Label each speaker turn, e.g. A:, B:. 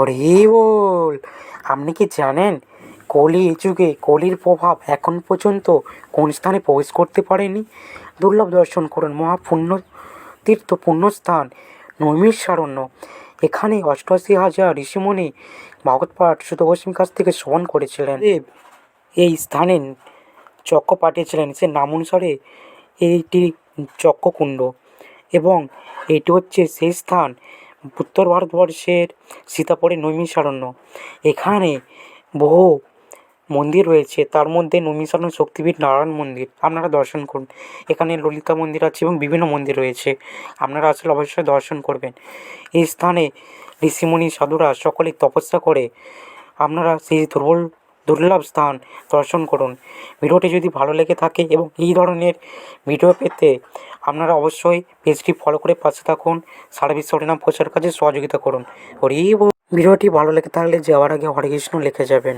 A: হরি বল, আপনি কি জানেন কলি যুগে কলির প্রভাব এখন পর্যন্ত কোন স্থানে প্রবেশ করতে পারেনি? দুর্লভ দর্শন করুন, মহাপুণ্য তীর্থ পুণ্যস্থান নৈমিষারণ্য এখানে অষ্টআশি হাজার ঋষিমুনি ভাগবত পাঠ কাছ থেকে শ্রবণ করেছিলেন। এই স্থানে চক্র পাঠিয়েছিলেন, সে নাম অনুসারে এইটি চক্রকুণ্ড। এবং এটি হচ্ছে সেই স্থান উত্তর ভারতবর্ষের সীতাপুরের নৈমিষারণ্য। এখানে বহু মন্দির রয়েছে, তার মধ্যে নৈমিষারণ্য শক্তিপীঠ নারায়ণ মন্দির। আপনারা দর্শন করুন। এখানে ললিতা মন্দির আছে এবং বিভিন্ন মন্দির রয়েছে। আপনারা আসলে অবশ্যই দর্শন করবেন। এই স্থানে ঋষিমুনি সাধুরা সকলেই তপস্যা করে। আপনারা সেই দুর্বল, দুর্লভ স্থান দর্শন করুন। ভিডিওটি যদি ভালো লেগে থাকে এবং এই ধরনের ভিডিও পেতে আপনারা অবশ্যই পেজটি ফলো করে পাশে থাকুন, সারা বিশ্ব হরিনাম প্রচার কাজে সহযোগিতা করুন হরি। ভিডিওটি ভালো লেগে থাকলে যাওয়ার আগে হরে কৃষ্ণ লিখে যাবেন